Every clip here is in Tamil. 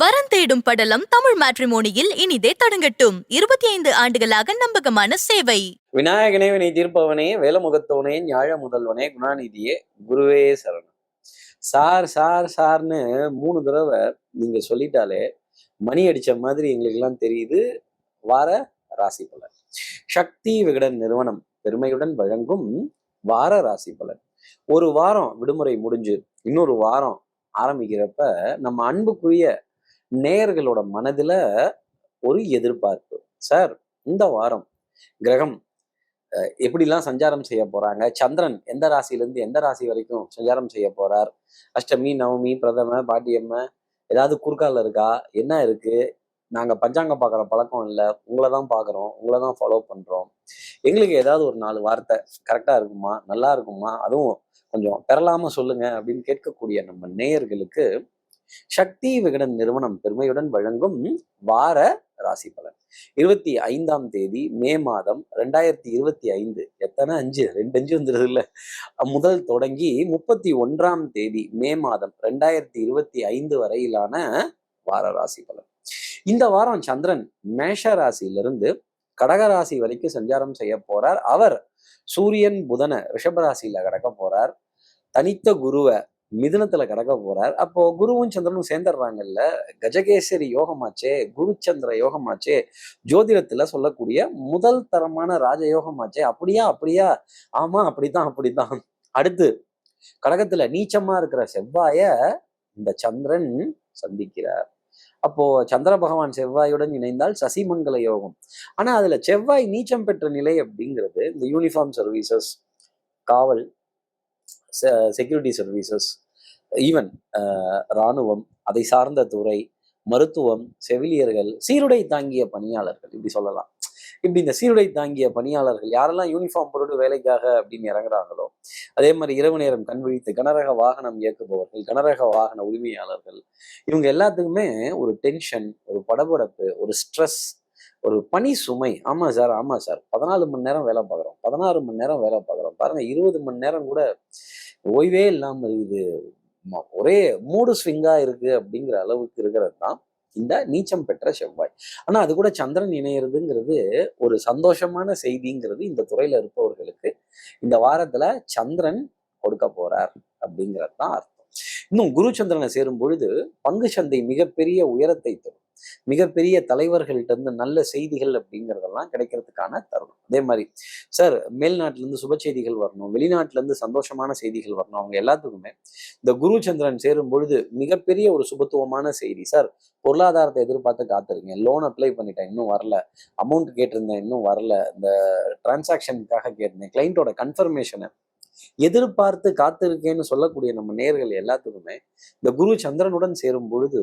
வரன் தேடும் படலம் தமிழ் மேட்ரிமோனியில் இனிதே தொடங்கட்டும். இருபத்தி ஐந்து ஆண்டுகளாக நம்பகமான சேவை. விநாயகனே வினை தீர்ப்பவனே வேலமுகத்தவனே ஞாழ முதல்வனே குணாநிதியே குருவே சரணம். சார் சார் சார்னு மூணு தடவை நீங்க சொல்லிட்டாலே மணி அடிச்ச மாதிரி எங்களுக்கெல்லாம் தெரியுது. வார ராசி பலன். சக்தி விகடன் நிறுவனம் பெருமையுடன் வழங்கும் வார ராசி பலன். ஒரு வாரம் விடுமுறை முடிஞ்சு இன்னொரு வாரம் ஆரம்பிக்கிறப்ப நம்ம அன்புக்குரிய நேயர்களோட மனதுல ஒரு எதிர்பார்ப்பு. சார் இந்த வாரம் கிரகம் எப்படிலாம் சஞ்சாரம் செய்ய போறாங்க? சந்திரன் எந்த ராசியிலேருந்து எந்த ராசி வரைக்கும் சஞ்சாரம் செய்ய போறார்? அஷ்டமி நவமி பிரதம பாட்டியம்ம ஏதாவது குறுக்கால இருக்கா? என்ன இருக்கு? நாங்கள் பஞ்சாங்கம் பார்க்குற பழக்கம் இல்லை. உங்களை தான் பார்க்குறோம். உங்களை தான் ஃபாலோ பண்ணுறோம் எங்களுக்கு ஏதாவது ஒரு நாலு வார்த்தை கரெக்டாக இருக்குமா? நல்லா இருக்குமா? அதுவும் கொஞ்சம் பெறலாமல் சொல்லுங்க அப்படின்னு கேட்கக்கூடிய நம்ம நேயர்களுக்கு சக்தி விகடன் நிறுவனம் பெருமையுடன் வழங்கும் வார ராசி பலன். இருபத்தி ஐந்தாம் தேதி மே மாதம் ரெண்டாயிரத்தி இருபத்தி ஐந்து. எத்தனை? அஞ்சு. ரெண்டு அஞ்சு வந்துருது இல்ல முதல் தொடங்கி முப்பத்தி ஒன்றாம் தேதி மே மாதம் ரெண்டாயிரத்தி இருபத்தி ஐந்து வரையிலான வார ராசி பலன். இந்த வாரம் சந்திரன் மேஷ ராசியிலிருந்து கடக ராசி வரைக்கும் சஞ்சாரம் செய்ய போறார். அவர் சூரியன் புதனை ரிஷபராசியில கடக்க போறார். தனித்த குருவை மிதுனத்துல கடக்க போறார். அப்போ குருவும் சந்திரனும் சேர்ந்துடுறாங்கல்ல. கஜகேசரி யோகமாச்சே குரு சந்திர யோகமாச்சே ஜோதிடத்துல சொல்லக்கூடிய முதல் தரமான ராஜயோகமாச்சே அப்படியா அப்படியா? ஆமா அப்படித்தான் அப்படித்தான். அடுத்து கடகத்துல நீச்சமா இருக்கிற செவ்வாய இந்த சந்திரன் சந்திக்கிறார். அப்போ சந்திர பகவான் செவ்வாயுடன் இணைந்தால் சசிமங்கல யோகம். ஆனா அதுல செவ்வாய் நீச்சம் பெற்ற நிலை அப்படிங்கிறது இந்த யூனிஃபார்ம் சர்வீசஸ் காவல் செக்யூரிட்டி சர்வீசஸ் ஈவன் uh, இராணுவம் அதை சார்ந்த துறை மருத்துவம் செவிலியர்கள் சீருடை தாங்கிய பணியாளர்கள் இப்படி சொல்லலாம். இப்படி இந்த சீருடை தாங்கிய பணியாளர்கள் யாரெல்லாம் யூனிஃபார்ம் போட்டு வேலைக்காக அப்படின்னு இறங்குறாங்களோ அதே மாதிரி இரவு நேரம் கண் விழித்து கனரக வாகனம் இயக்குபவர்கள் கனரக வாகன உரிமையாளர்கள் இவங்க எல்லாத்துக்குமே ஒரு டென்ஷன் ஒரு படபடப்பு ஒரு ஸ்ட்ரெஸ் ஒரு பணி சுமை. ஆமா சார் ஆமா சார். பதினாலு மணி நேரம் வேலை பார்க்குறோம். பதினாறு மணி நேரம் வேலை பார்க்குறோம். பாருங்கள் இருபது மணி நேரம் கூட ஓய்வே இல்லாமல் இருக்குது. ஒரே மூடு ஸ்விங்கா இருக்கு அப்படிங்கிற அளவுக்கு இருக்கிறது தான் இந்த நீச்சம் பெற்ற செவ்வாய். ஆனா அது கூட சந்திரன் இணையிறதுங்கிறது ஒரு சந்தோஷமான செய்திங்கிறது இந்த துறையில இருப்பவர்களுக்கு இந்த வாரத்துல சந்திரன் கொடுக்க போறார் அப்படிங்கிறது தான் அர்த்தம். இன்னும் குரு சந்திரனை சேரும் பொழுது பங்கு சந்தை மிகப்பெரிய உயரத்தை தரும். மிகப்பெரிய தலைவர்கள்ட்ட இருந்து நல்ல செய்திகள் அப்படிங்கிறதெல்லாம் கிடைக்கிறதுக்கான தருணம். அதே மாதிரி சார் மேல்நாட்டுல இருந்து சுப செய்திகள் வரணும் வெளிநாட்டுல இருந்து சந்தோஷமான செய்திகள் வரணும் அவங்க எல்லாத்துக்குமே. இந்த குரு சந்திரன் சேரும் பொழுது மிகப்பெரிய ஒரு சுபத்துவமான செய்தி சார் பொருளாதாரத்தை எதிர்பார்த்து காத்துருங்க. லோன் அப்ளை பண்ணிட்டேன் இன்னும் வரல. அமௌண்ட் கேட்டிருந்தேன் இன்னும் வரல. இந்த டிரான்சாக்ஷனுக்காக கேட்டிருந்தேன். கிளைண்ட்டோட கன்ஃபர்மேஷனை எதிர்பார்த்து காத்திருக்கேன்னு சொல்லக்கூடிய நம்ம நேர்கள் எல்லாத்துக்குமே இந்த குரு சந்திரனுடன் சேரும் பொழுது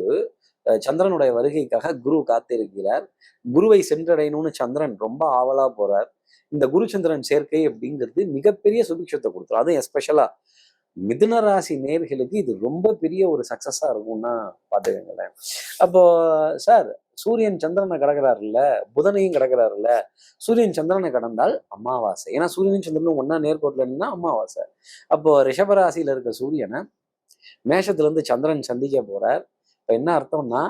சந்திரனுடைய வருகைக்காக குரு காத்திருக்கிறார். குருவை சென்றடையணும்னு சந்திரன் ரொம்ப ஆவலா போறார். இந்த குரு சந்திரன் சேர்க்கை அப்படிங்கிறது மிகப்பெரிய சுபிக்ஷத்தை கொடுத்துரும். அதுவும் எஸ்பெஷலா மிதுன ராசி நேர்களுக்கு இது ரொம்ப பெரிய ஒரு சக்சஸா இருக்கும்னா பாத்துக்கங்களேன் அப்போ சார் சூரியன் சந்திரனை கடக்கிறாருல்ல புதனையும் கடக்கிறாருல்ல சூரியன் சந்திரனை கடந்தால் அமாவாசை. ஏன்னா சூரியனும் சந்திரனும் ஒன்னா நேர்கோட்டில் இருந்தா அமாவாசை. அப்போ ரிஷபராசியில இருக்க சூரியனை மேஷத்துல இருந்து சந்திரன் சந்திக்க போறார். இப்போ என்ன அர்த்தம்னா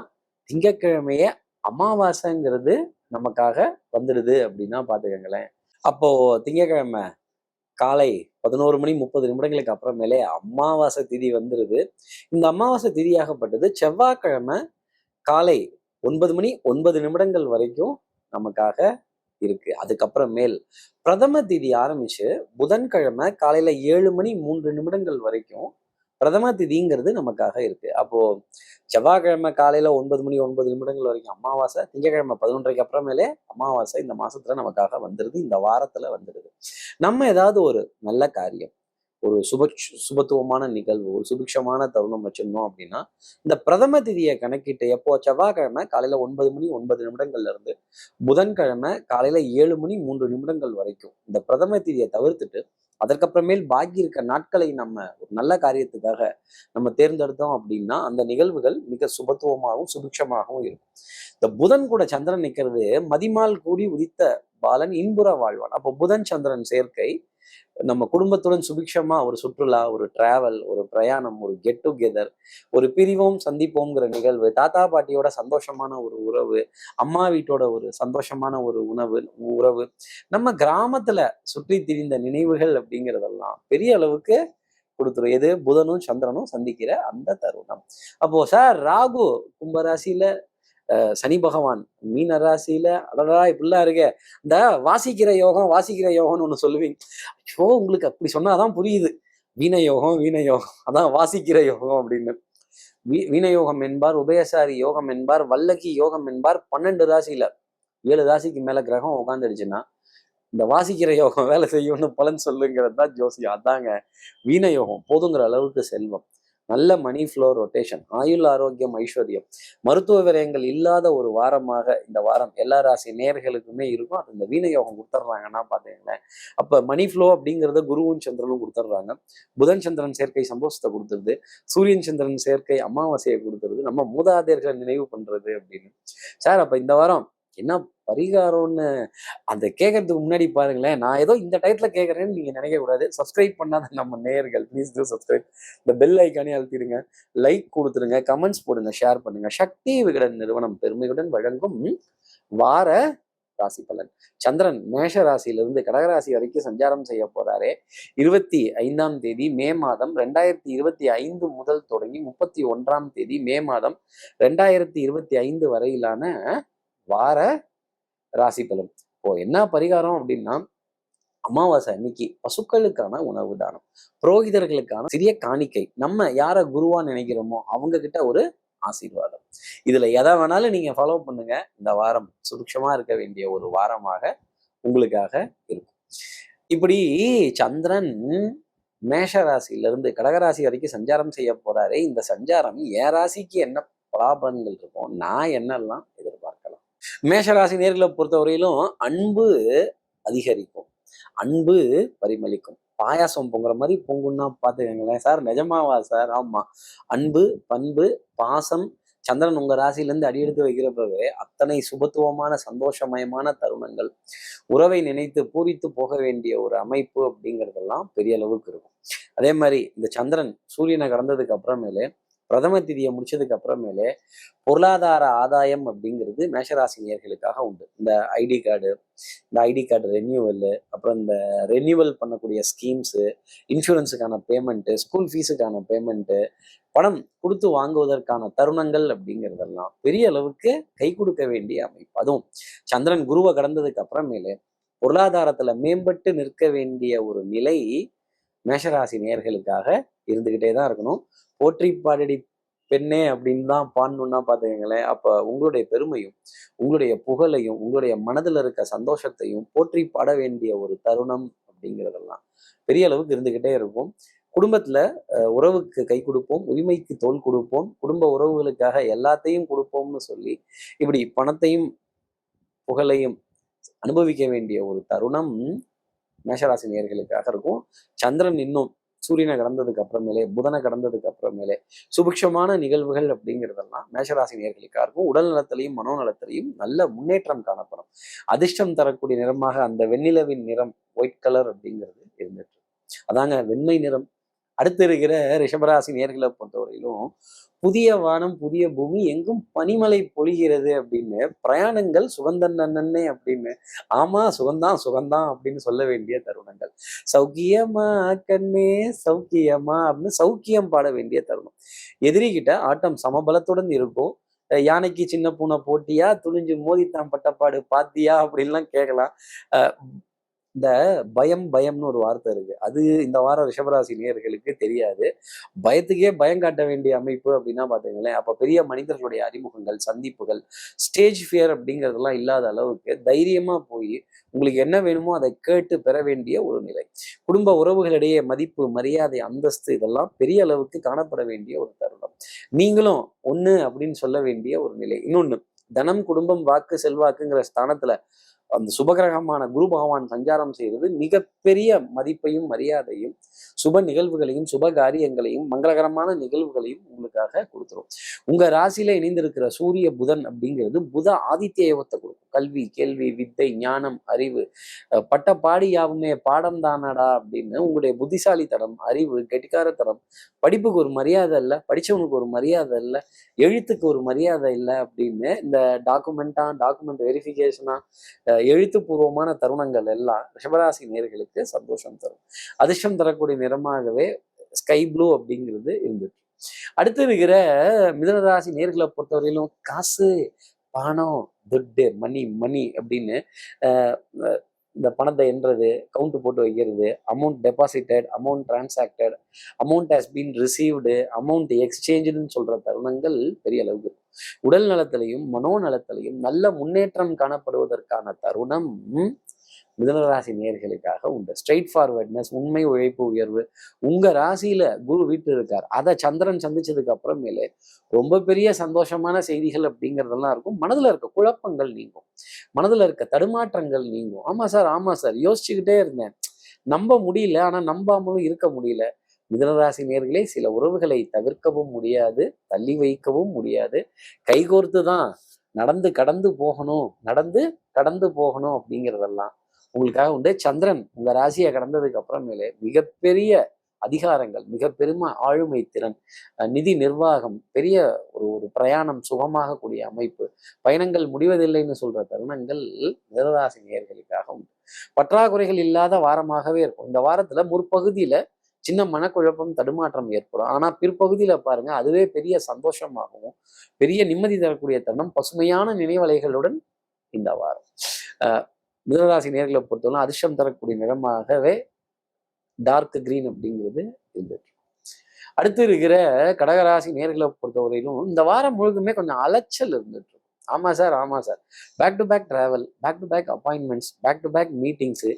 திங்கக்கிழமைய அமாவாசைங்கிறது நமக்காக வந்துடுது அப்படின்னா பார்த்துக்கங்களேன் அப்போ திங்கக்கிழமை காலை பதினோரு மணி முப்பது நிமிடங்களுக்கு அப்புறமேலே அமாவாசை திதி வந்துடுது. இந்த அமாவாசை திதியாகப்பட்டது செவ்வாய்க்கிழமை காலை ஒன்பது மணி ஒன்பது நிமிடங்கள் வரைக்கும் நமக்காக இருக்கு. அதுக்கப்புறமேல் பிரதம திதி ஆரம்பிச்சு புதன்கிழமை காலையில ஏழு மணி மூன்று நிமிடங்கள் வரைக்கும் பிரதம திதிங்கிறது நமக்காக இருக்கு. அப்போ செவ்வாய்க்கிழமை காலையில ஒன்பது மணி ஒன்பது நிமிடங்கள் வரைக்கும் அமாவாசை திங்கக்கிழமை பதினொன்றைக்கு அப்புறமேலே அமாவாசை இந்த மாசத்துல நமக்காக வந்துடுது இந்த வாரத்துல வந்துடுது நம்ம ஏதாவது ஒரு நல்ல காரியம் ஒரு சுப சுபத்துவமான நிகழ்வு ஒரு சுபிக்ஷமான தருணம் வச்சிருந்தோம் அப்படின்னா இந்த பிரதம திதியை கணக்கிட்டு எப்போ செவ்வாய்க்கிழமை காலையில ஒன்பது மணி ஒன்பது நிமிடங்கள்ல இருந்து புதன்கிழமை காலையில ஏழு மணி மூன்று நிமிடங்கள் வரைக்கும் இந்த பிரதம திதியை தவிர்த்துட்டு அதற்கப்புறமேல் பாக்கி இருக்க நாட்களை நம்ம ஒரு நல்ல காரியத்துக்காக நம்ம தேர்ந்தெடுத்தோம் அப்படின்னா அந்த நிகழ்வுகள் மிக சுபத்துவமாகவும் சுபிக்ஷமாகவும் இருக்கும். இந்த புதன் கூட சந்திரன் நிற்கிறது மதிமால் கூடி உதித்த பாலன் இன்புற வாழ்வான். அப்போ புதன் சந்திரன் சேர்க்கை நம்ம குடும்பத்துடன் சுபிக்ஷமா ஒரு சுற்றுலா ஒரு டிராவல் ஒரு பிரயாணம் ஒரு கெட் டுகெதர் ஒரு பிரிவோம் சந்திப்போங்கிற நிகழ்வு தாத்தா பாட்டியோட சந்தோஷமான ஒரு உறவு அம்மா வீட்டோட ஒரு சந்தோஷமான ஒரு உணவு உறவு நம்ம கிராமத்துல சுற்றி திரிந்த நினைவுகள் அப்படிங்கிறதெல்லாம் பெரிய அளவுக்கு கொடுத்துரும். எது? புதனும் சந்திரனும் சந்திக்கிற அந்த தருணம். அப்போ சார் ராகு கும்பராசியில சனி பகவான் மீன ராசியில அடடா இப்படிலாம் இருக்க. இந்த வாசிக்கிற யோகம் வாசிக்கிற யோகம்னு ஒண்ணு சொல்லுவீங்க. ஐயோ உங்களுக்கு அப்படி சொன்னாதான் புரியுது. வீண யோகம் வீண யோகம். அதான் வாசிக்கிற யோகம் அப்படின்னு. வீ வீண யோகம் என்பார் உபயசாரி யோகம் என்பார் வல்லகி யோகம் என்பார் பன்னெண்டு ராசியில. ஏழு ராசிக்கு மேல கிரகம் உட்காந்துடுச்சுன்னா இந்த வாசிக்கிற யோகம் வேலை செய்யும்னு பலன் சொல்லுங்கிறது தான் ஜோசியம். அதாங்க வீண யோகம் போதுங்கிற அளவுக்கு செல்வம். நல்ல மணி ஃப்ளோ ரொட்டேஷன் ஆயுள் ஆரோக்கியம் ஐஸ்வர்யம். மருத்துவ விரயங்கள் இல்லாத ஒரு வாரமாக இந்த வாரம் எல்லா ராசி நேர்களுக்குமே இருக்கும். அது இந்த வீண யோகம் கொடுத்துட்றாங்கன்னா பார்த்தீங்களேன் அப்போ மணி ஃப்ளோ அப்படிங்கிறத குருவும் சந்திரனும் கொடுத்துட்றாங்க. புதன் சந்திரன் சேர்க்கை சந்தோஷத்தை கொடுத்துருது. சூரியன் சந்திரன் சேர்க்கை அமாவாசையை கொடுத்துருது. நம்ம மூதாதையர்களை நினைவு பண்றது அப்படின்னு. சார் அப்ப இந்த வாரம் என்ன பரிகாரம்னு? அந்த கேட்கறதுக்கு முன்னாடி பாருங்களேன் நான் ஏதோ இந்த டயத்துல கேட்கறேன்னு நீங்க நினைக்க கூடாது. சப்ஸ்கிரைப் பண்ணாத நம்ம நேயர்கள் ப்ளீஸ் டூ சப்ஸ்கிரைப் இந்த பெல் ஐக்கானே அழுத்திடுங்க. லைக் கொடுத்துருங்க கமெண்ட்ஸ் போடுங்க ஷேர் பண்ணுங்க. சக்தி விகடன் நிறுவனம் பெருமையுடன் வழங்கும் வார ராசி பலன். சந்திரன் மேஷ ராசியிலிருந்து கடகராசி வரைக்கும் சஞ்சாரம் செய்ய போறாரே. இருபத்தி ஐந்தாம் தேதி மே மாதம் ரெண்டாயிரத்தி இருபத்தி ஐந்து முதல் தொடங்கி முப்பத்தி ஒன்றாம் தேதி மே மாதம் ரெண்டாயிரத்தி இருபத்தி ஐந்து வரையிலான வார ராசி பலன். இப்போ என்ன பரிகாரம் அப்படின்னா அமாவாசை அன்னைக்கு பசுக்களுக்கான உணவு தானம். புரோகிதர்களுக்கான சிறிய காணிக்கை. நம்ம யார குருவா நினைக்கிறோமோ அவங்க கிட்ட ஒரு ஆசீர்வாதம். இதுல எதை வேணாலும் நீங்க ஃபாலோ பண்ணுங்க. இந்த வாரம் சுருட்சமா இருக்க வேண்டிய ஒரு வாரமாக உங்களுக்காக இருக்கும். இப்படி சந்திரன் மேஷ ராசியில இருந்து கடகராசி வரைக்கும் சஞ்சாரம் செய்ய போறாரு. இந்த சஞ்சாரம் ஏ ராசிக்கு என்ன பலாபலன்கள் இருக்கும் நான் என்னெல்லாம் எதிர்பார்க்கிறேன் மேஷராசி நேர்களை பொறுத்தவரையிலும் அன்பு அதிகரிக்கும். அன்பு பரிமளிக்கும். பாயாசம் பொங்குற மாதிரி பொங்குன்னா பார்த்துக்கங்களேன் சார். நிஜமாவா சார்? ஆமா. அன்பு பண்பு பாசம். சந்திரன் உங்க ராசியிலேருந்து அடியெடுத்து வைக்கிறப்பவே அத்தனை சுபத்துவமான சந்தோஷமயமான தருணங்கள். உறவை நினைத்து பூரித்து போக வேண்டிய ஒரு அமைப்பு அப்படிங்கிறதெல்லாம் பெரிய அளவுக்கு இருக்கும். அதே மாதிரி இந்த சந்திரன் சூரியனை கடந்ததுக்கு அப்புறமேலே பிரதம திதியை முடிச்சதுக்கு அப்புறமேலே பொருளாதார ஆதாயம் அப்படிங்கிறது மேஷராசி நேர்களுக்காக உண்டு. இந்த ஐடி கார்டு இந்த ஐடி கார்டு ரெனியூவல் அப்புறம் இந்த ரெனியூவல் பண்ணக்கூடிய ஸ்கீம்ஸு இன்சூரன்ஸுக்கான பேமெண்ட்டு ஸ்கூல் ஃபீஸுக்கான பேமெண்ட்டு பணம் கொடுத்து வாங்குவதற்கான தருணங்கள் அப்படிங்கிறதெல்லாம் பெரிய அளவுக்கு கை கொடுக்க வேண்டிய அமைப்பு. அதுவும் சந்திரன் குருவை கடந்ததுக்கு அப்புறமேலே பொருளாதாரத்துல மேம்பட்டு நிற்க வேண்டிய ஒரு நிலை மேஷராசி நேர்களுக்காக இருந்துகிட்டே தான் இருக்கணும். போற்றி பாடடி பெண்ணே அப்படின்னு தான் பாடணும்னா பார்த்துக்கங்களேன் அப்போ உங்களுடைய பெருமையும் உங்களுடைய புகழையும் உங்களுடைய மனதில் இருக்க சந்தோஷத்தையும் போற்றி பாட வேண்டிய ஒரு தருணம் அப்படிங்கிறதெல்லாம் பெரிய அளவுக்கு இருந்துகிட்டே இருக்கும். குடும்பத்தில் உறவுக்கு கை கொடுப்போம் உரிமைக்கு தோல் கொடுப்போம் குடும்ப உறவுகளுக்காக எல்லாத்தையும் கொடுப்போம்னு சொல்லி இப்படி பணத்தையும் புகழையும் அனுபவிக்க வேண்டிய ஒரு தருணம் மேஷராசி நேர்களுக்காக இருக்கும். சந்திரன் இன்னும் சூரியனை கடந்ததுக்கு அப்புறமேலே புதனை கடந்ததுக்கு அப்புறமேலே சுபிக்ஷமான நிகழ்வுகள் அப்படிங்கிறதெல்லாம் மேஷராசி நேர்களுக்காக இருக்கும் உடல் நலத்திலையும் மனோநலத்திலையும் நல்ல முன்னேற்றம் காணப்படும். அதிர்ஷ்டம் தரக்கூடிய நிறமாக அந்த வெண்ணிலவின் நிறம் ஒயிட் கலர் அப்படிங்கிறது இருந்துட்டு அதாங்க வெண்மை நிறம் அடுத்து இருக்கிற ரிஷபராசி நேர்களை பொறுத்தவரையிலும் புதிய வானம் புதிய பூமி எங்கும் பனிமலை பொழிகிறது அப்படின்னு பிரயாணங்கள் சுகந்தன் நன்னே அப்படின்னு ஆமா சுகந்தான் சுகந்தான் அப்படின்னு சொல்ல வேண்டிய தருணங்கள். சௌக்கியமா கண்ணே சௌக்கியமா அப்படின்னு சௌக்கியம் பாட வேண்டிய தருணம். எதிரிகிட்ட ஆட்டம் சமபலத்துடன் இருக்கும். யானைக்கு சின்ன பூனை போட்டியா துணிஞ்சு மோதித்தான் பட்டப்பாடு பாத்தியா அப்படின்லாம் கேட்கலாம். அஹ் இந்த பயம் பயம்னு ஒரு வார்த்தை இருக்கு. அது இந்த வாரம் ரிஷபராசி நேர்களுக்கு தெரியாது. பயத்துக்கே பயம் காட்ட வேண்டிய அமைப்பு அப்படின்னா பாத்தீங்களேன் அப்ப பெரிய மனிதர்களுடைய அறிமுகங்கள் சந்திப்புகள் ஸ்டேஜ் ஃபியர் அப்படிங்கிறதெல்லாம் இல்லாத அளவுக்கு தைரியமா போய் உங்களுக்கு என்ன வேணுமோ அதை கேட்டு பெற வேண்டிய ஒரு நிலை. குடும்ப உறவுகளிடையே மதிப்பு மரியாதை அந்தஸ்து இதெல்லாம் பெரிய அளவுக்கு காணப்பட வேண்டிய ஒரு தருணம். நீங்களும் ஒண்ணு அப்படின்னு சொல்ல வேண்டிய ஒரு நிலை. இன்னொன்னு தனம் குடும்பம் வாக்கு செல்வாக்குங்கிற ஸ்தானத்துல அந்த சுபகிரகமான குரு பகவான் சஞ்சாரம் செய்கிறது மிகப்பெரிய மதிப்பையும் மரியாதையும் சுப நிகழ்வுகளையும் சுப காரியங்களையும் மங்களகரமான நிகழ்வுகளையும் உங்களுக்காக கொடுத்துரும். உங்க ராசியில இணைந்திருக்கிற சூரிய புதன் அப்படிங்கிறது புத ஆதித்ய யோகத்தை கொடுக்கும். கல்வி கேள்வி வித்தை ஞானம் அறிவு பட்ட பாடி யாவுமே பாடம் தானடா அப்படின்னு உங்களுடைய புத்திசாலித்தனம் அறிவு கெட்டிக்காரத்தனம் படிப்புக்கு ஒரு மரியாதை இல்லை படிச்சவனுக்கு ஒரு மரியாதை இல்லை எழுத்துக்கு ஒரு மரியாதை இல்லை அப்படின்னு இந்த டாக்குமெண்ட்டா டாக்குமெண்ட் வெரிஃபிகேஷனா எழுத்துப்பூர்வமான தருணங்கள் எல்லாம் ரிஷபராசி நேர்களுக்கு சந்தோஷம் தரும். அதிர்ஷ்டம் தரக்கூடிய நிறமாகவே ஸ்கை ப்ளூ அப்படிங்கிறது இருந்துச்சு அடுத்து இருக்கிற மிதனராசி நேர்களை பொறுத்தவரையிலும் காசு பணம் துட்டு மணி மணி அப்படின்னு இந்த பணத்தை எண்றது கவுண்ட் போட்டு வைக்கிறது amount deposited amount transacted amount has been received amount எக்ஸ்சேஞ்சுன்னு சொல்ற தருணங்கள் பெரிய அளவுக்கு. உடல் நலத்திலையும் மனோநலத்திலையும் நல்ல முன்னேற்றம் காணப்படுவதற்கான தருணம் மிதனராசி நேர்களுக்காக உண்டு. ஸ்ட்ரெயிட் ஃபார்வர்ட்னஸ் உண்மை உழைப்பு உயர்வு. உங்க ராசியில குரு வீட்டு இருக்கார். அதை சந்திரன் சந்திச்சதுக்கு அப்புறமேலே ரொம்ப பெரிய சந்தோஷமான செய்திகள் அப்படிங்கிறதெல்லாம் இருக்கும். மனதுல இருக்க குழப்பங்கள் நீங்கும். மனதுல இருக்க தடுமாற்றங்கள் நீங்கும். ஆமா சார் ஆமா சார் யோசிச்சுக்கிட்டே இருந்தேன். நம்ப முடியல ஆனா நம்பாமலும் இருக்க முடியல. மிதனராசி நேர்களே சில உறவுகளை தவிர்க்கவும் முடியாது தள்ளி வைக்கவும் முடியாது. கைகோர்த்து தான் நடந்து கடந்து போகணும். நடந்து கடந்து போகணும் அப்படிங்கிறதெல்லாம். உங்களுக்காக உண்டு. சந்திரன் உங்க ராசியை கடந்ததுக்கு அப்புறமேலே மிகப்பெரிய அதிகாரங்கள் மிக பெரும ஆளுமை திறன் அஹ் நிதி நிர்வாகம் பெரிய ஒரு ஒரு பிரயாணம் சுகமாக கூடிய அமைப்பு பயணங்கள் முடிவதில்லைன்னு சொல்ற தருணங்கள் நிரராசி நேர்களுக்காக உண்டு. பற்றாக்குறைகள் இல்லாத வாரமாகவே இருக்கும். இந்த வாரத்துல முற்பகுதியில சின்ன மனக்குழப்பம் தடுமாற்றம் ஏற்படும். ஆனா பிற்பகுதியில பாருங்க அதுவே பெரிய சந்தோஷமாகவும் பெரிய நிம்மதி தரக்கூடிய தருணம் பசுமையான நினைவலைகளுடன் இந்த வாரம். மிதனராசி நேர்களை பொறுத்தவரை அதிர்ஷ்டம் தரக்கூடிய நிறமாகவே டார்க் கிரீன் அப்படிங்கிறது இருந்துட்டு அடுத்து இருக்கிற கடகராசி நேர்களை பொறுத்தவரையிலும் இந்த வாரம் முழுக்குமே கொஞ்சம் அலைச்சல் இருந்துட்டு ஆமாம் சார் ஆமாம் sir. Back to back travel back to back appointments back to back meetings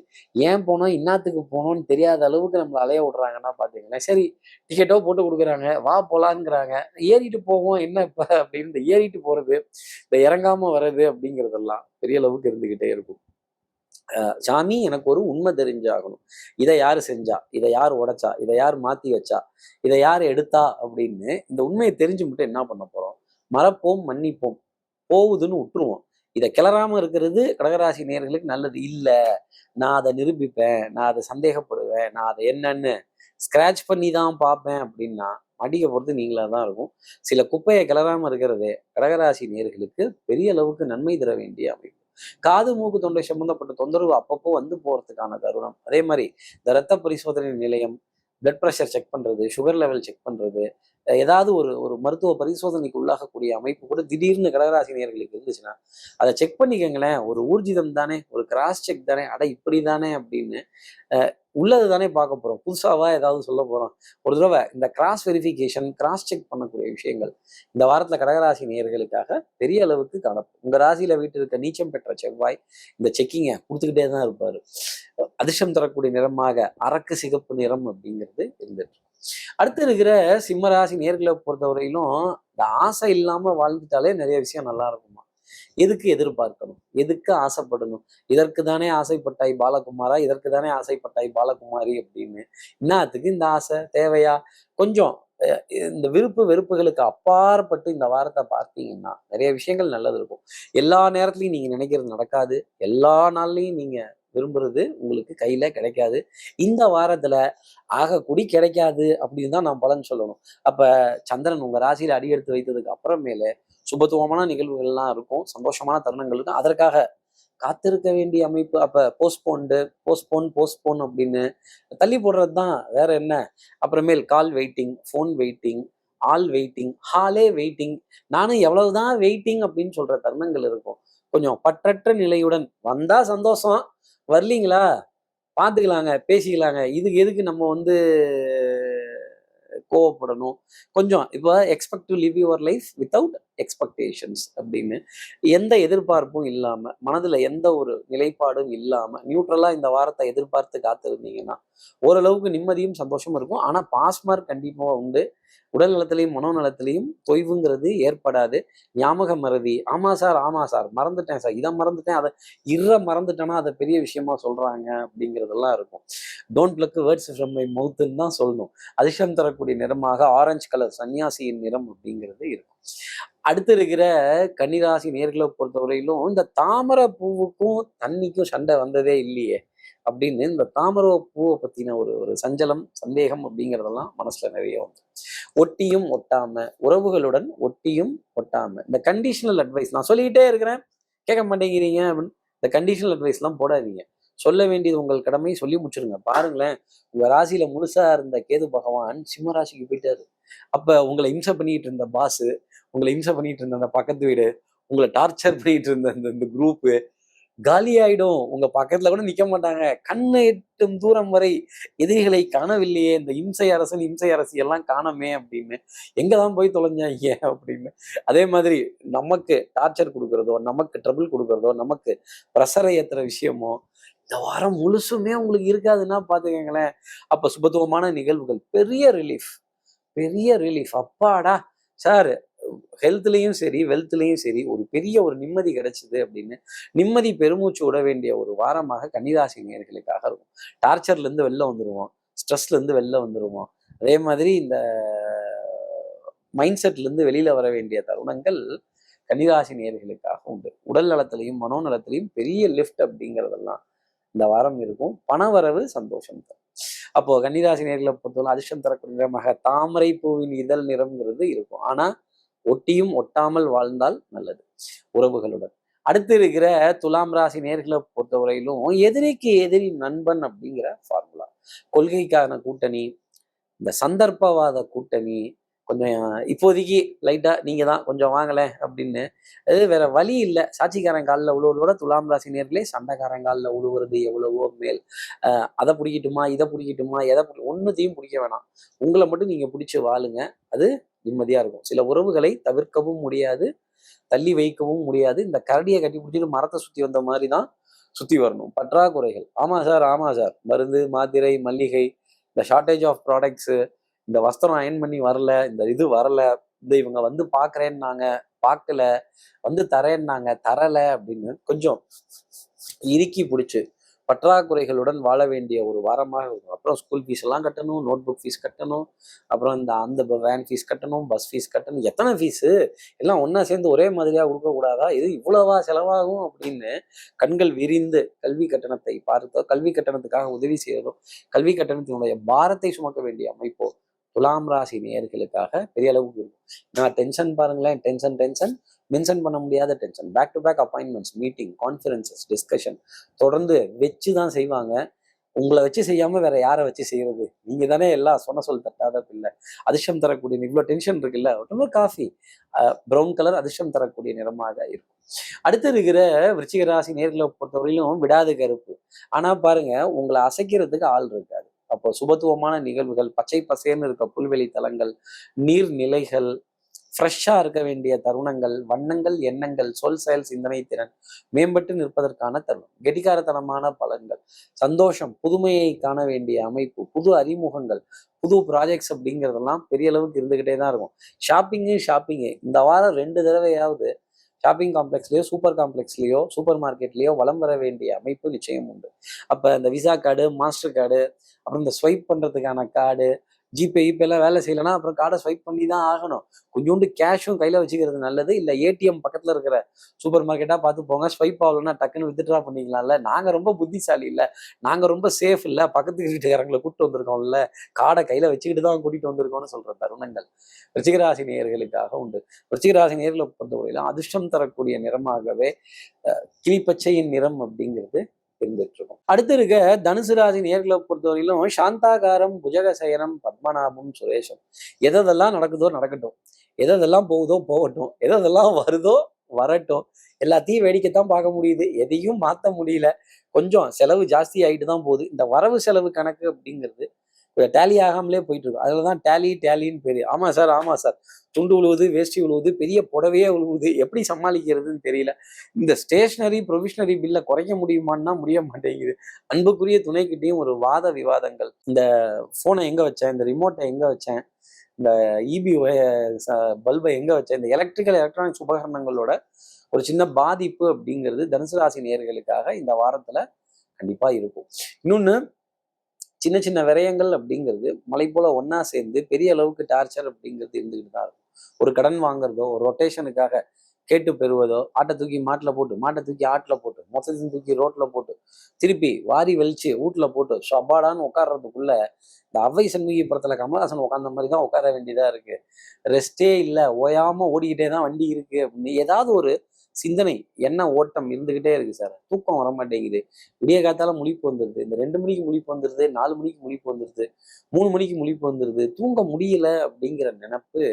ஏன் போனோம் இன்னாத்துக்கு போகணும்னு தெரியாத அளவுக்கு நம்மளை அலைய விட்றாங்கன்னா பார்த்தீங்கன்னா சரி டிக்கெட்டோ போட்டு கொடுக்குறாங்க வா போலாங்கிறாங்க. ஏறிட்டு போவோம் என்ன இப்போ அப்படின்னு இந்த ஏறிட்டு போகிறது இந்த இறங்காமல் வர்றது அப்படிங்கிறதெல்லாம் பெரிய அளவுக்கு இருந்துக்கிட்டே இருக்கும். சாமி எனக்கு ஒரு உண்மை தெரிஞ்சாகணும். இதை யார் செஞ்சா? இதை யார் உடைச்சா? இதை யார் மாத்தி வச்சா? இதை யார் எடுத்தா? அப்படின்னு இந்த உண்மையை தெரிஞ்சு மட்டும் என்ன பண்ண போறோம்? மறப்போம் மன்னிப்போம். போகுதுன்னு விட்டுருவோம். இதை கிளறாம இருக்கிறது கடகராசி நேர்களுக்கு நல்லது இல்லை. நான் அதை நிரூபிப்பேன். நான் அதை சந்தேகப்படுவேன். நான் அதை என்னன்னு ஸ்கிராச் பண்ணி தான் பார்ப்பேன் அப்படின்னா அடிக்க பொறுத்து நீங்களா தான் இருக்கும். சில குப்பையை கிளறாம இருக்கிறது கடகராசி நேர்களுக்கு பெரிய அளவுக்கு நன்மை தர வேண்டிய அமைப்பு. காது மூக்கு தொண்டை சம்பந்தப்பட்ட தொந்தரவு அப்பப்போ வந்து போறதுக்கான தருணம். அதே மாதிரி இந்த ரத்த பரிசோதனை நிலையம் பிளட் ப்ரெஷர் செக் பண்றது சுகர் லெவல் செக் பண்றது ஏதாவது ஒரு ஒரு மருத்துவ பரிசோதனைக்கு உள்ளாகக்கூடிய அமைப்பு கூட திடீர்னு கடகராசி நேர்களுக்கு இருந்துச்சுன்னா அதை செக் பண்ணிக்கங்களேன். ஒரு ஊர்ஜிதம் தானே ஒரு கிராஸ் செக் தானே அட இப்படி தானே அப்படின்னு உள்ளது தானே பார்க்க போறோம். புதுசாவா ஏதாவது சொல்ல போறோம். ஒரு தடவை இந்த கிராஸ் வெரிஃபிகேஷன் கிராஸ் செக் பண்ணக்கூடிய விஷயங்கள் இந்த வாரத்துல கடகராசி நேர்களுக்காக பெரிய அளவுக்கு காணப்படும் உங்க ராசியில வீட்டு இருக்க நீச்சம் பெற்ற செவ்வாய் இந்த செக்கிங்கை கொடுத்துக்கிட்டே தான் இருப்பாரு. அதிர்ஷ்டம் தரக்கூடிய நிறமாக அரக்கு சிகப்பு நிறம் அப்படிங்கிறது இருந்துட்டு அடுத்து இருக்கிற சிம்மராசி நேர்களை பொறுத்தவரையிலும் இந்த ஆசை இல்லாம வாழ்ந்துட்டாலே நிறைய விஷயம் நல்லா இருக்கும். எதுக்கு எதிர்பார்க்கணும்? எதுக்கு ஆசைப்படணும்? இதற்கு தானே ஆசைப்பட்டாய் பாலகுமாரா? இதற்கு தானே ஆசைப்பட்டாய் பாலகுமாரி அப்படின்னு என்னத்துக்கு இந்த ஆசை தேவையா? கொஞ்சம் இந்த விருப்பு வெறுப்புகளுக்கு அப்பாற்பட்டு இந்த வாரத்தை பார்த்தீங்கன்னா நிறைய விஷயங்கள் நல்லது இருக்கும். எல்லா நேரத்துலையும் நீங்க நினைக்கிறது நடக்காது. எல்லா நாள்லையும் நீங்க விரும்புறது உங்களுக்கு கையில கிடைக்காது. இந்த வாரத்துல ஆக குடி கிடைக்காது அப்படின்னு தான் நான் பலன் சொல்லணும். அப்ப சந்திரன் உங்க ராசியில அடி எடுத்து வைத்ததுக்கு அப்புறமேல சுபத்துவமான நிகழ்வுகள்லாம் இருக்கும். சந்தோஷமான தருணங்கள் இருக்கும். அதற்காக காத்திருக்க வேண்டிய அமைப்பு அப்ப போஸ்ட்போன்டு போஸ்ட்போன் போஸ்ட்போன் அப்படின்னு தள்ளி போடுறது தான் வேற என்ன? அப்புறமேல் call waiting phone waiting all waiting ஹாலே வெயிட்டிங் நானும் எவ்வளவுதான் வெயிட்டிங் அப்படின்னு சொல்ற தருணங்கள் இருக்கும். கொஞ்சம் பற்றற்ற நிலையுடன் வந்தா சந்தோஷம். வரலீங்களா? பார்த்துக்கலாங்க பேசிக்கலாங்க. இதுக்கு எதுக்கு நம்ம வந்து கோவப்படணும்? கொஞ்சம் இப்போ expect to live your life without expectations அப்படின்னு எந்த எதிர்பார்ப்பும் இல்லாமல் மனதில் எந்த ஒரு நிலைப்பாடும் இல்லாமல் நியூட்ரலாக இந்த வாரத்தை எதிர்பார்த்து காத்திருந்தீங்கன்னா ஓரளவுக்கு நிம்மதியும் சந்தோஷமும் இருக்கும். ஆனால் பாஸ் மார்க் கண்டிப்பாக உண்டு. உடல் நலத்திலையும் மனோநலத்திலையும் தொய்வுங்கிறது ஏற்படாது. ஞாபக மறதி. ஆமா சார் ஆமா சார் மறந்துட்டேன் சார். இதை மறந்துட்டேன் அதை இற மறந்துட்டேன்னா அதை பெரிய விஷயமா சொல்றாங்க அப்படிங்கிறதெல்லாம் இருக்கும். Don't plug words from my மவுத்துன்னு தான் சொல்லணும். அதிர்ஷ்டம் தரக்கூடிய நிறமாக ஆரஞ்சு கலர் சன்னியாசியின் நிறம் அப்படிங்கிறது இருக்கும். அடுத்து இருக்கிற கன்னிராசி நேர்களை பொறுத்தவரையிலும் இந்த தாமரை பூவுக்கும் தண்ணிக்கும் சண்டை வந்ததே இல்லையே அப்படின்னு இந்த தாமரை பூவை பத்தின ஒரு ஒரு சஞ்சலம் சந்தேகம் அப்படிங்கிறதெல்லாம் மனசுல நிறைய வந்து ஒட்டியும் ஒட்டாம உறவுகளுடன் ஒட்டியும் ஒட்டாம இந்த கண்டிஷனல் அட்வைஸ் நான் சொல்லிக்கிட்டே இருக்கிறேன் கேட்க மாட்டேங்கிறீங்க அப்படின்னு இந்த கண்டிஷனல் அட்வைஸ்லாம் போடாதீங்க. சொல்ல வேண்டியது உங்கள் கடமை சொல்லி முடிச்சிருங்க. பாருங்களேன் உங்க ராசியில முழுசா இருந்த கேது பகவான் சிம்ம ராசிக்கு போயிட்டாரு. அப்ப உங்களை இம்சை பண்ணிட்டு இருந்த பாஸ் உங்களை இம்சை பண்ணிட்டு இருந்த அந்த பக்கத்து வீடு உங்களை டார்ச்சர் பண்ணிட்டு இருந்த இந்த இந்த குரூப்பு காலி ஆயிடும். உங்க பக்கத்துல கூட நிக்க மாட்டாங்க. கண்ணை எட்டும் தூரம் வரை எதிரிகளை காணவில்லையே. இந்த இம்சை அரசன் இம்சை அரசு எல்லாம் காணமே அப்படின்னு. எங்கதான் போய் தொலைஞ்சாங்க அப்படின்னு. அதே மாதிரி நமக்கு டார்ச்சர் கொடுக்கறதோ நமக்கு ட்ரபிள் கொடுக்கறதோ நமக்கு ப்ரெஷரை ஏத்துற விஷயமோ இந்த வாரம் முழுசுமே உங்களுக்கு இருக்காதுன்னா பார்த்துக்கங்களேன் அப்போ சுபத்துவமான நிகழ்வுகள். பெரிய ரிலீஃப் பெரிய ரிலீஃப் அப்பாடா. சார் ஹெல்த்லேயும் சரி வெல்த்லேயும் சரி ஒரு பெரிய ஒரு நிம்மதி கிடைச்சிது அப்படின்னு நிம்மதி பெருமூச்சு விட வேண்டிய ஒரு வாரமாக கன்னிராசி நேர்களுக்காக இருக்கும். டார்ச்சர்லேருந்து வெளில வந்துடுவோம் ஸ்ட்ரெஸ்லேருந்து வெளில வந்துடுவோம் அதே மாதிரி இந்த மைண்ட் செட்லேருந்து வெளியில் வர வேண்டிய தருணங்கள் கன்னிராசி நேர்களுக்காக உண்டு. உடல் நலத்திலையும் மனோநலத்திலையும் பெரிய லிஃப்ட் அப்படிங்கிறதெல்லாம் இந்த வாரம் இருக்கும். பணவரவு சந்தோஷம் தரும். அப்போ கன்னிராசி நேர்களை பொறுத்தவரை அதிர்ஷ்டம் தரக்கூடிய நிறமாக தாமரை பூவின் இதழ் நிறம்ங்கிறது இருக்கும். ஆனா ஒட்டியும் ஒட்டாமல் வாழ்ந்தால் நல்லது. உறவுகளுடன். அடுத்து இருக்கிற துலாம் ராசி நேர்களை பொறுத்தவரையிலும் எதிரிக்கு எதிரி நண்பன் அப்படிங்கிற ஃபார்முலா கொள்கைக்கான கூட்டணி இந்த சந்தர்ப்பவாத கூட்டணி கொஞ்சம் இப்போதைக்கு லைட்டாக நீங்கள் தான் கொஞ்சம் வாங்கலேன் அப்படின்னு. அது வேற வழி இல்லை. சாட்சிக்காரன் காலில் உழுவுறதோட துலாம் ராசி நேர்களே சண்டைக்காரன் காலில் உழுவுறது எவ்வளவோ மேல். அதை பிடிக்கட்டுமா இதை பிடிக்கட்டுமா எதை பிடி ஒன்றுத்தையும் பிடிக்க வேணாம். உங்களை மட்டும் நீங்கள் பிடிச்சி வாழுங்க. அது நிம்மதியாக இருக்கும். சில உறவுகளை தவிர்க்கவும் முடியாது. தள்ளி வைக்கவும் முடியாது. இந்த கரடியை கட்டி பிடிச்சிட்டு மரத்தை சுற்றி வந்த மாதிரி தான் சுற்றி வரணும். பற்றாக்குறைகள். ஆமாம் சார் ஆமாம் சார். மருந்து மாத்திரை மல்லிகை இந்த ஷார்ட்டேஜ் ஆஃப் ப்ராடக்ட்ஸு இந்த வஸ்திரம் அயன் பண்ணி வரல இந்த இது வரல இந்த இவங்க வந்து பார்க்குறேன்னாங்க பார்க்கல வந்து தரேன்னாங்க தரல அப்படின்னு கொஞ்சம் இறுக்கி பிடிச்சி பற்றாக்குறைகளுடன் வாழ வேண்டிய ஒரு வாரமாக இருக்கும். அப்புறம் ஸ்கூல் ஃபீஸ் எல்லாம் கட்டணும் நோட் புக் ஃபீஸ் கட்டணும் அப்புறம் இந்த அந்த வேன் ஃபீஸ் கட்டணும் பஸ் ஃபீஸ் கட்டணும் எத்தனை ஃபீஸு எல்லாம் ஒன்றா சேர்ந்து ஒரே மாதிரியாக கொடுக்கக்கூடாதா இது இவ்வளவா செலவாகும் அப்படின்னு கண்கள் விரிந்து கல்வி கட்டணத்தை பார்த்தோ கல்வி கட்டணத்துக்காக உதவி செய்யறதோ கல்வி கட்டணத்தினுடைய பாரத்தை சுமக்க வேண்டிய அமைப்போ துலாம் ராசி நேர்களுக்காக பெரிய அளவுக்கு இருக்கும். நான் டென்ஷன் பாருங்களேன் டென்ஷன் டென்ஷன் மென்ஷன் பண்ண முடியாத tension back to back appointments meeting conferences discussion தொடர்ந்து வச்சு தான் செய்வாங்க. உங்களை வச்சு செய்யாம வேற யாரை வச்சு செய்யறது? நீங்க தானே எல்லாம் சொன்ன சொல் தட்டாத பிள்ளை. அதிர்ஷ்டம் தரக்கூடிய இவ்வளோ டென்ஷன் இருக்குல்ல? ரொம்ப காஃபி ப்ரௌன் கலர் அதிர்ஷ்டம் தரக்கூடிய நிறமாக இருக்கும். அடுத்து இருக்கிற விருச்சிக ராசி நேர்களை பொறுத்தவரையிலும் விடாது கருப்பு. ஆனா பாருங்க உங்களை அசைக்கிறதுக்கு ஆள் இருக்காது. அப்போ சுபத்துவமான நிகழ்வுகள் பச்சை பசேர்னு இருக்க புல்வெளி தலங்கள் நீர்நிலைகள் ஃப்ரெஷ்ஷாக இருக்க வேண்டிய தருணங்கள் வண்ணங்கள் எண்ணங்கள் சொல் செயல் சிந்தனை திறன் மேம்பட்டு நிற்பதற்கான தருணம். கெட்டிக்காரத்தனமான பலன்கள் சந்தோஷம் புதுமையை காண வேண்டிய அமைப்பு புது அறிமுகங்கள் புது ப்ராஜெக்ட்ஸ் அப்படிங்கிறதெல்லாம் பெரிய அளவுக்கு இருந்துகிட்டே தான் இருக்கும். ஷாப்பிங்கு ஷாப்பிங்கு இந்த வாரம் ரெண்டு தடவையாவது ஷாப்பிங் காம்ப்ளெக்ஸ்லேயோ சூப்பர் காம்ப்ளெக்ஸ்லேயோ சூப்பர் மார்க்கெட்லேயோ வளம் வர வேண்டிய அமைப்பு நிச்சயம் உண்டு. அப்போ இந்த விசா கார்டு மாஸ்டர் கார்டு அப்புறம் இந்த ஸ்வைப் பண்ணுறதுக்கான கார்டு ஜிபே இப்போ எல்லாம் வேலை செய்யலைன்னா அப்புறம் கார்டை ஸ்வைப் பண்ணி தான் ஆகணும். கொஞ்சோண்டு கேஷும் கையில் வச்சுக்கிறது நல்லது. இல்லை ஏடிஎம் பக்கத்தில் இருக்கிற சூப்பர் மார்க்கெட்டாக பார்த்து போங்க. ஸ்வைப் ஆகலன்னா டக்குன்னு வித்ட்ரா பண்ணிக்கலாம்ல. நாங்கள் ரொம்ப புத்திசாலி இல்லை. நாங்கள் ரொம்ப சேஃப் இல்லை. பக்கத்து வீட்டுக்காரங்களை கூப்பிட்டு வந்திருக்கோம்ல. கார்டை கையில் வச்சுக்கிட்டு தான் கூட்டிகிட்டு வந்திருக்கோம்னு சொல்கிற தருணங்கள் ரிச்சிகராசி நேயர்களுக்காக உண்டு. ரிச்சிகராசி நேர்களை பொறுத்தவரையிலும் அதிர்ஷ்டம் தரக்கூடிய நிறமாகவே கிளிப்பச்சையின் நிறம் அப்படிங்கிறது அடுத்து இருக்க தனுசு ராசி நேர்களை பொறுத்தவரையிலும் சாந்தாகாரம் புஜகசயனம் பத்மநாபம் சுரேஷம். எதெல்லாம் நடக்குதோ நடக்கட்டும். எதெல்லாம் போகுதோ போகட்டும். எதெல்லாம் வருதோ வரட்டும். எல்லாத்தையும் வேடிக்கைத்தான் பார்க்க முடியுது. எதையும் மாற்ற முடியல. கொஞ்சம் செலவு ஜாஸ்தி ஆகிட்டு தான் போகுது. இந்த வரவு செலவு கணக்கு அப்படிங்கிறது டேலி ஆகாமலே போயிட்டு இருக்கும் அதில் தான் டேலி டேலின்னு பேர். ஆமாம் சார் ஆமாம் சார். துண்டு உழுவுது வேஷ்டி உழுவுது பெரிய புடவையே உழுவுது எப்படி சமாளிக்கிறதுன்னு தெரியல. இந்த ஸ்டேஷ்னரி ப்ரொவிஷனரி பில்லை குறைக்க முடியுமான்னா முடிய மாட்டேங்குது. அன்புக்குரிய துணைக்கிட்டேயும் ஒரு வாத விவாதங்கள். இந்த ஃபோனை எங்கே வச்சேன்? இந்த ரிமோட்டை எங்கே வச்சேன்? இந்த இபி பல்பை எங்கே வச்சேன்? இந்த எலக்ட்ரிக்கல் எலக்ட்ரானிக்ஸ் உபகரணங்களோட ஒரு சின்ன பாதிப்பு அப்படிங்கிறது தனுசு ராசி நேர்களுக்காக இந்த வாரத்தில் கண்டிப்பாக இருக்கும். இன்னொன்று சின்ன சின்ன விரயங்கள் அப்படிங்கிறது மலை போல ஒன்னா சேர்ந்து பெரிய அளவுக்கு டார்ச்சர் அப்படிங்கிறது இருந்துகிட்டு தான் இருக்கும். ஒரு கடன் வாங்குறதோ ஒரு ரொட்டேஷனுக்காக கேட்டு பெறுவதோ ஆட்டை தூக்கி மாட்டில் போட்டு மாட்டை தூக்கி ஆட்டில் போட்டு மொத்தத்தையும் தூக்கி ரோட்டில் போட்டு திருப்பி வாரி வெளிச்சு வீட்டில் போட்டு சபாடான்னு உட்காடுறதுக்குள்ள இந்த அவை சண்முகி படத்தில் கமல்ஹாசன் உட்காந்த மாதிரி தான் உட்கார வேண்டியதாக இருக்குது ரெஸ்டே இல்லை ஓயாமல் ஓடிக்கிட்டே தான் வண்டி இருக்குது அப்படின்னு ஏதாவது ஒரு சிந்தனை என்ன ஓட்டம் இருந்துகிட்டே இருக்கு சார் தூக்கம் வர மாட்டேங்குது விடிய காத்தால முழிப்பு வந்துடுது இந்த ரெண்டு மணிக்கு முழிப்பு வந்துடுது நாலு மணிக்கு முழிப்பு வந்துடுது மூணு மணிக்கு முழிப்பு வந்துடுது தூங்க முடியல அப்படிங்கிற நினைப்பு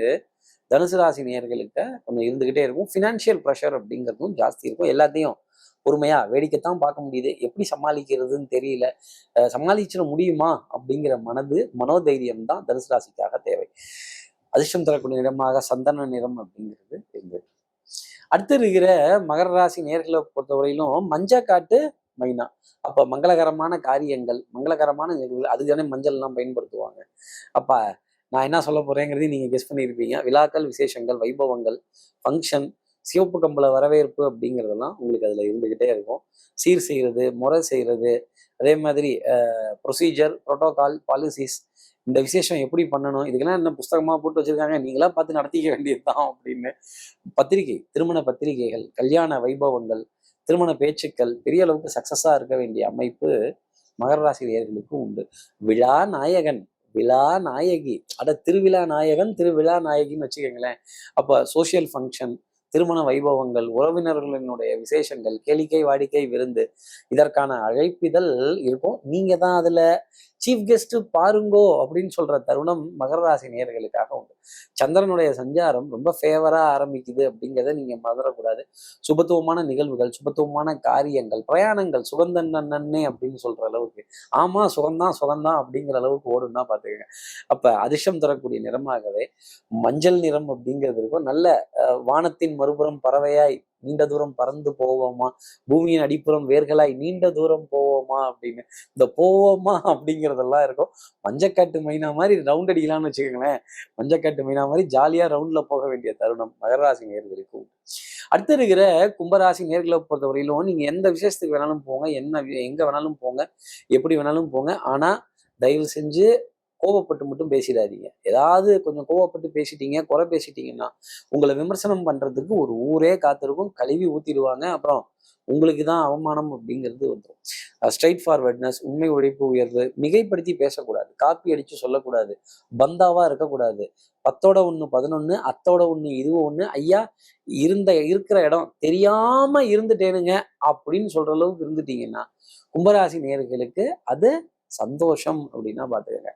தனுசு ராசி நேர்களுக்கு கொஞ்சம் இருந்துகிட்டே இருக்கும். ஃபினான்ஷியல் ப்ரெஷர் அப்படிங்கிறதும் ஜாஸ்தி இருக்கும். எல்லாத்தையும் பொறுமையா வேடிக்கைத்தான் பார்க்க முடியுது. எப்படி சமாளிக்கிறதுன்னு தெரியல. சமாளிச்சிட முடியுமா அப்படிங்கிற மனது மனோதைரியம் தான் தனுசு ராசிக்காக தேவை. அதிர்ஷ்டம் தரக்கூடிய நிறமாக சந்தன நிறம் அப்படிங்கிறது இருந்தது. அடுத்து இருக்கிற மகர ராசி நேர்களை பொறுத்தவரையிலும் மஞ்சக்காட்டு மைனா. அப்ப மங்களகரமான காரியங்கள் மங்களகரமான நிகழ்வுகள் அதுதானே மஞ்சள் எல்லாம் பயன்படுத்துவாங்க. அப்ப நான் என்ன சொல்ல போறேங்கிறதையும் நீங்க கெஸ் பண்ணியிருப்பீங்க. விழாக்கள் விசேஷங்கள் வைபவங்கள் ஃபங்க்ஷன் சிவப்பு கம்பள வரவேற்பு அப்படிங்கிறதெல்லாம் உங்களுக்கு அதில் இருந்துகிட்டே இருக்கும். சீர் செய்யறது முறை செய்யறது அதே மாதிரி ப்ரொசீஜர் ப்ரோட்டோகால் பாலிசிஸ் இந்த விசேஷம் எப்படி பண்ணணும்? இதுக்கெல்லாம் என்ன புஸ்தகமாக போட்டு வச்சுருக்காங்க? நீங்களாம் பார்த்து நடத்திக்க வேண்டியதுதான் அப்படின்னு. பத்திரிகை திருமண பத்திரிகைகள் கல்யாண வைபவங்கள் திருமண பேச்சுக்கள் பெரிய அளவுக்கு சக்ஸஸாக இருக்க வேண்டிய அமைப்பு மகர ராசி உண்டு. விழா நாயகன் விழா நாயகி. அட திருவிழா நாயகன் திருவிழா நாயகின்னு வச்சுக்கோங்களேன். அப்போ சோஷியல் ஃபங்க்ஷன் திருமண வைபவங்கள் உறவினர்களினுடைய விசேஷங்கள் கேளிக்கை வாடிக்கை விருந்து இதற்கான அழைப்பிதழ் இருக்கும். நீங்க தான் அதுல சீஃப் கெஸ்ட் பாருங்கோ அப்படின்னு சொல்ற தருணம் மகர ராசி நேர்களுக்காக உண்டு. சந்திரனுடைய சஞ்சாரம் ரொம்ப ஃபேவரா ஆரம்பிக்குது அப்படிங்கிறத நீங்க மறந்துடக்கூடாது. சுபத்துவமான நிகழ்வுகள் சுபத்துவமான காரியங்கள் பிரயாணங்கள் சுகந்தன் அப்படின்னு சொல்ற அளவுக்கு. ஆமா சுகந்தான் சுகந்தான் அப்படிங்கிற அளவுக்கு ஓடும்னா பாத்துக்கங்க அப்ப அதிர்ஷ்டம் தரக்கூடிய நிறமாகவே மஞ்சள் நிறம் அப்படிங்கிறது இருக்கும். நல்ல வானத்தின் மறுபுறம் பறவையாய் நீண்ட தூரம் பறந்து போவோமா? பூமியின் அடிப்புறம் வேர்களாய் நீண்ட தூரம் போவோமா? அப்படின்னு. இந்த போவோமா? அப்படிங்கிறதெல்லாம் இருக்கும். மஞ்சக்காட்டு மைனா மாதிரி ரவுண்ட் அடிக்கலாம்னு வச்சுக்கோங்களேன். மஞ்சக்காட்டு மைனா மாதிரி ஜாலியா ரவுண்ட்ல போக வேண்டிய தருணம். மகராசி நேர்களுக்கு உண்டு. அடுத்து இருக்கிற கும்பராசி நேர்களை பொறுத்தவரையிலும் நீங்க எந்த விசேஷத்துக்கு வேணாலும் போங்க. என்ன எங்க வேணாலும் போங்க. எப்படி வேணாலும் போங்க. ஆனா தயவு செஞ்சு கோவப்பட்டு மட்டும் பேசிடாதீங்க. ஏதாவது கொஞ்சம் கோவப்பட்டு பேசிட்டீங்க குறை பேசிட்டீங்கன்னா உங்களை விமர்சனம் பண்ணுறதுக்கு ஒரு ஊரே காத்திருக்கும். கழுவி ஊற்றிடுவாங்க அப்புறம் உங்களுக்கு தான் அவமானம் அப்படிங்கிறது வந்துடும் ஸ்ட்ரைட் ஃபார்வர்ட்னஸ் உண்மை உழைப்பு உயர்வு மிகைப்படுத்தி பேசக்கூடாது. காப்பி அடித்து சொல்லக்கூடாது. பந்தாவாக இருக்கக்கூடாது. பத்தோட ஒன்று பதினொன்று அத்தோட ஒன்று இதுவும் ஒன்று ஐயா இருந்த இருக்கிற இடம் தெரியாமல் இருந்துட்டேனுங்க அப்படின்னு சொல்கிற அளவுக்கு இருந்துட்டீங்கன்னா கும்பராசி நேர்களுக்கு அது சந்தோஷம் அப்படின்னா பார்த்துக்கோங்க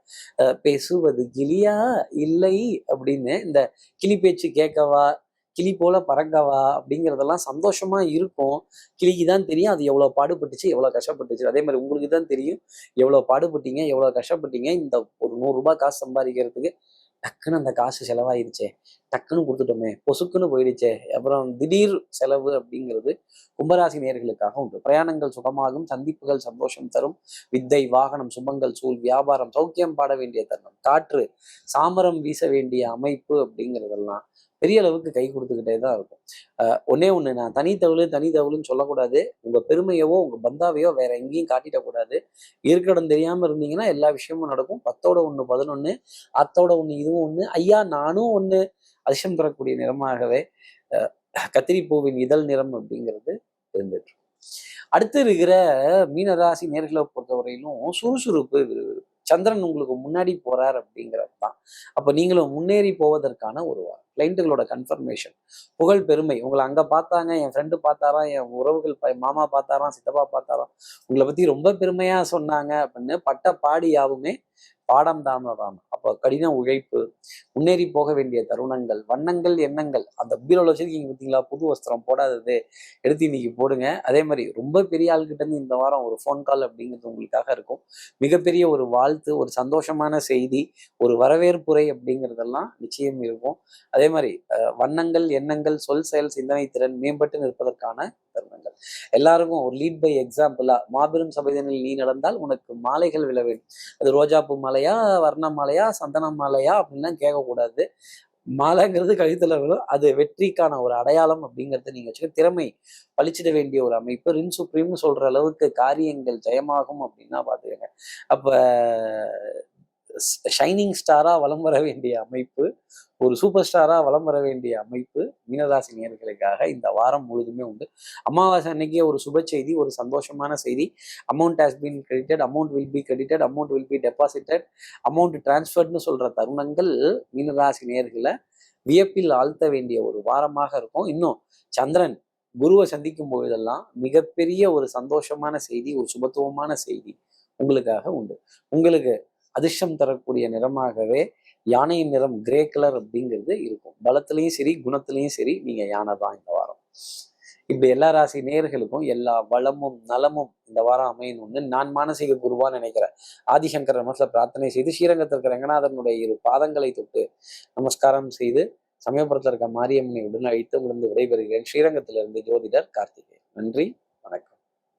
பேசுவது கிளியா? இல்லை அப்படின்னு இந்த கிளி பேச்சு கேட்கவா? கிளி போல பறக்கவா? அப்படிங்கிறதெல்லாம் சந்தோஷமா இருக்கும். கிளிக்கு தான் தெரியும் அது எவ்வளவு பாடுபட்டுச்சு எவ்வளோ கஷ்டப்பட்டுச்சு. அதே மாதிரி உங்களுக்கு தான் தெரியும். எவ்வளவு பாடுபட்டீங்க எவ்வளவு கஷ்டப்பட்டீங்க. இந்த ஒரு நூறு ரூபாய் காசு சம்பாதிக்கிறதுக்கு டக்குன்னு அந்த காசு செலவாயிருச்சே. டக்குன்னு கொடுத்துட்டோமே. பொசுக்குன்னு போயிடுச்சே. அப்புறம் திடீர் செலவு அப்படிங்கிறது கும்பராசி நேர்களுக்காக உண்டு. பிரயாணங்கள் சுகமாகும் சந்திப்புகள் சந்தோஷம் தரும் வித்தை வாகனம் சுபங்கள் சூழ் வியாபாரம் சௌக்கியம் பாட வேண்டிய தருணம் காற்று சாமரம் வீச வேண்டிய அமைப்பு அப்படிங்கிறதெல்லாம் பெரிய அளவுக்கு கை கொடுத்துக்கிட்டே தான் இருக்கும். அஹ் ஒண்ணே ஒண்ணு நான் தனித்தவளு தனித்தவளுன்னு சொல்லக்கூடாது. உங்க பெருமையவோ உங்க பந்தாவையோ வேற எங்கேயும் காட்டிடக்கூடாது. இருக்கடம் தெரியாம இருந்தீங்கன்னா எல்லா விஷயமும் நடக்கும். பத்தோட ஒண்ணு பதினொன்று அத்தோட ஒண்ணு இதுவும் ஒண்ணு. ஐயா நானும் ஒண்ணு. அதிர்ஷ்டம் தரக்கூடிய நிறமாகவே அஹ் இதழ் நிறம் அப்படிங்கிறது இருந்துட்டு அடுத்து இருக்கிற மீனராசி நேர்களை பொறுத்தவரையிலும் சுறுசுறுப்பு சந்திரன் உங்களுக்கு முன்னாடி போறார் அப்படிங்கிறது தான் அப்ப நீங்களும் முன்னேறி போவதற்கான ஒரு கிளைண்ட்டுகளோட கன்ஃபர்மேஷன் புகழ் பெருமை. உங்களை அங்க பார்த்தாங்க என் ஃப்ரெண்டு பார்த்தாராம் என் உறவுகள் ப- மாமா பார்த்தாராம் சித்தப்பா பார்த்தாராம். உங்களை பத்தி ரொம்ப பெருமையா சொன்னாங்க அப்படின்னு பட்ட பாடி யாவுமே பாடம் தான் தான் அப்போ கடின உழைப்பு முன்னேறி போக வேண்டிய தருணங்கள் வண்ணங்கள் எண்ணங்கள் அந்த பீரோல வச்சிருக்கீங்க பார்த்தீங்களா புது வஸ்திரம் போடாதது எடுத்து இன்னைக்கு போடுங்க. அதே மாதிரி ரொம்ப பெரிய ஆள்கிட்ட இருந்து இந்த வாரம் ஒரு ஃபோன் கால் அப்படிங்கிறது உங்களுக்காக இருக்கும். மிகப்பெரிய ஒரு வாழ்த்து ஒரு சந்தோஷமான செய்தி ஒரு வரவேற்புரை அப்படிங்கிறதெல்லாம் நிச்சயம் இருக்கும். அதே மாதிரி வண்ணங்கள் எண்ணங்கள் சொல் செயல் சிந்தனை திறன் மேம்பட்டு நிற்பதற்கான தருணங்கள். எல்லாருக்கும் ஒரு லீட் பை எக்ஸாம்பிளா மாபெரும் சபைதனில் நீ நடந்தால் உனக்கு மாலைகள் விழ வேண்டும் அது ரோஜாப்பூ மாலையா வர்ண மாலையா சந்தன மாலையா அப்படின்லாம் கேட்கக்கூடாது. மாலைங்கிறது கழுத்தில் அது வெற்றிக்கான ஒரு அடையாளம் அப்படிங்கறத நீங்க வச்சுக்க திறமை பழிச்சிட வேண்டிய ஒரு அமைப்பு. ரின் சுப்ரீம்னு சொல்ற அளவுக்கு காரியங்கள் ஜெயமாகும் அப்படின்னா பாத்துக்கங்க. அப்ப ஷைனிங் ஸ்டாராக வலம் வர வேண்டிய அமைப்பு ஒரு சூப்பர் ஸ்டாராக வலம் வர வேண்டிய அமைப்பு மீனராசி நேர்களுக்காக இந்த வாரம் முழுதுமே உண்டு. அமாவாசை அன்னைக்கே ஒரு சுப செய்தி ஒரு சந்தோஷமான செய்தி. Amount has been credited amount will be credited amount will be deposited amount டிரான்ஸ்ஃபர்ட்னு சொல்கிற தருணங்கள் மீனராசி நேர்களை வியப்பில் ஆழ்த்த வேண்டிய ஒரு வாரமாக இருக்கும். இன்னும் சந்திரன் குருவை சந்திக்கும் போதெல்லாம் மிகப்பெரிய ஒரு சந்தோஷமான செய்தி ஒரு சுபத்துவமான செய்தி உங்களுக்காக உண்டு. உங்களுக்கு அதிர்ஷ்டம் தரக்கூடிய நிறமாகவே யானையின் நிறம் கிரே கலர் அப்படிங்கிறது இருக்கும். பலத்திலையும் சரி குணத்திலையும் சரி நீங்க யானை தான் இந்த வாரம். இப்படி எல்லா ராசி நேர்களுக்கும் எல்லா வளமும் நலமும் இந்த வாரம் அமையணும்னு நான் மானசீக குருவா நினைக்கிறேன். ஆதிசங்கர் மனசுல பிரார்த்தனை செய்து ஸ்ரீரங்கத்தில் இருக்கிற ரங்கநாதனுடைய இரு பாதங்களை தொட்டு நமஸ்காரம் செய்து சமயபுரத்தில் இருக்க மாரியம்மனை உடன் அழைத்து விழுந்து விடைபெறுகிறேன். ஸ்ரீரங்கத்திலிருந்து ஜோதிடர் கார்த்திகேயன். நன்றி வணக்கம்.